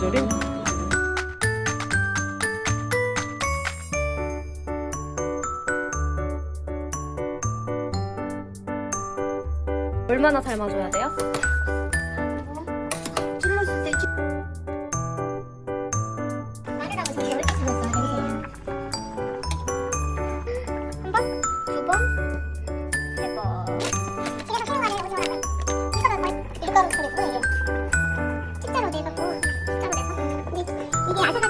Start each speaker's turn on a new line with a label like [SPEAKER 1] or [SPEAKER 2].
[SPEAKER 1] 조림. 얼마나 삶아줘야 돼요?
[SPEAKER 2] 两次呢